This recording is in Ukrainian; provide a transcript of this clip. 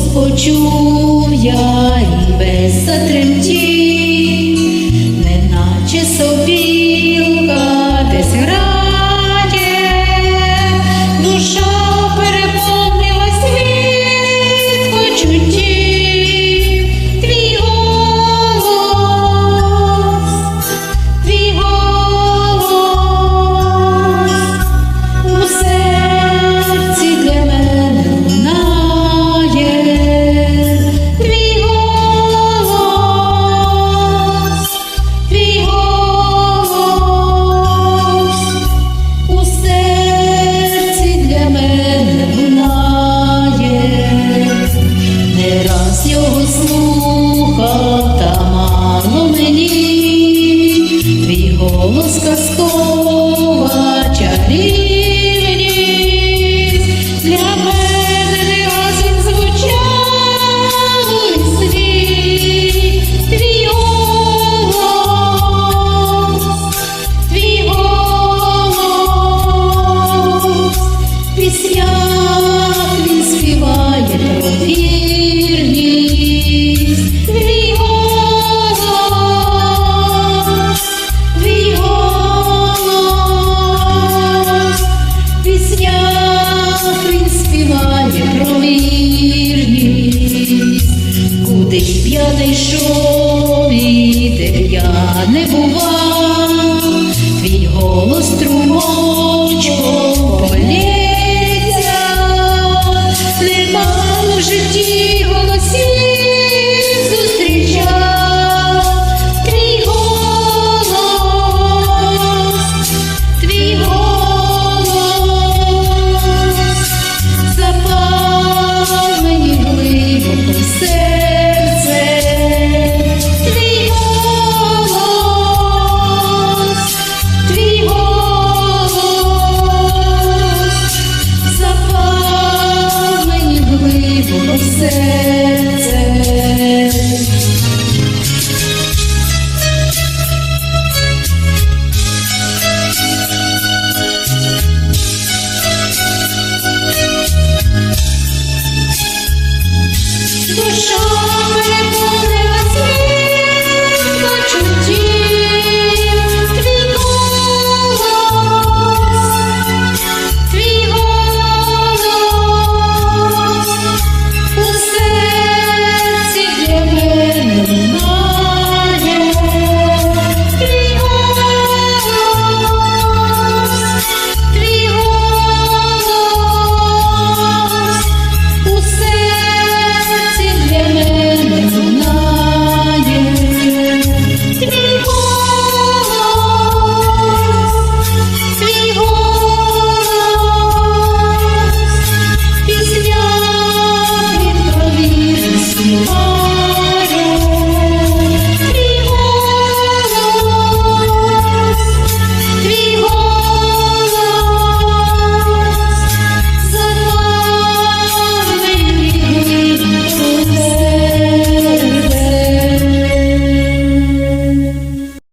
почув я і весь затремтів, неначе сопілка голос казкова чарівність, для мене не раз він звучав у твій голос, твій голос, пісня він співає про співає про вірність, куди б я не і де я не бував, твій голос